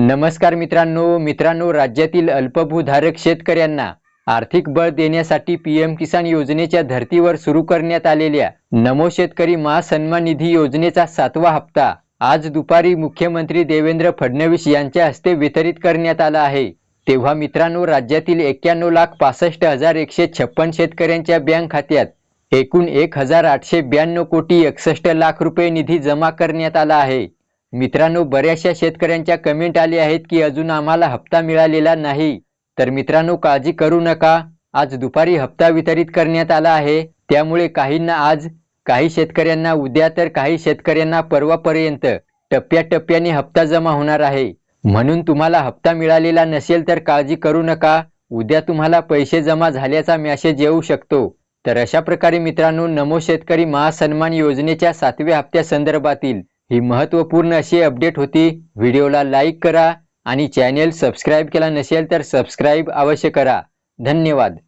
नमस्कार मित्रांनो मित्रांनो राज्यातील अल्पभूधारक शेतकऱ्यांना आर्थिक बळ देण्यासाठी पीएम किसान योजनेच्या धर्तीवर सुरू करण्यात आलेल्या नमो शेतकरी महासन्मान निधी योजनेचा सातवा हप्ता आज दुपारी मुख्यमंत्री देवेंद्र फडणवीस यांच्या हस्ते वितरित करण्यात आला आहे. तेव्हा मित्रांनो राज्यातील एक्क्याण्णव लाख पासष्ट हजार एकशे छप्पन शेतकऱ्यांच्या बँक खात्यात एकूण एक हजार आठशे ब्याण्णव कोटी एकसष्ट लाख रुपये निधी जमा करण्यात आला आहे. मित्रांनो बऱ्याचशा शेतकऱ्यांच्या कमेंट आले आहेत की अजून आम्हाला हप्ता मिळालेला नाही. तर मित्रांनो काळजी करू नका. आज दुपारी हप्ता वितरित करण्यात आला आहे. त्यामुळे काहींना आज काही शेतकऱ्यांना उद्या तर काही शेतकऱ्यांना परवापर्यंत टप्प्याटप्प्याने हप्ता जमा होणार आहे. म्हणून तुम्हाला हप्ता मिळालेला नसेल तर काळजी करू नका. उद्या तुम्हाला पैसे जमा झाल्याचा मेसेज येऊ शकतो. तर अशा प्रकारे मित्रांनो नमो शेतकरी महासन्मान योजनेच्या सातव्या हप्त्या संदर्भातील ही महत्त्वपूर्ण अशी अपडेट होती. व्हिडिओला लाईक करा आणि चॅनेल सबस्क्राईब केला नसेल तर सबस्क्राईब अवश्य करा. धन्यवाद.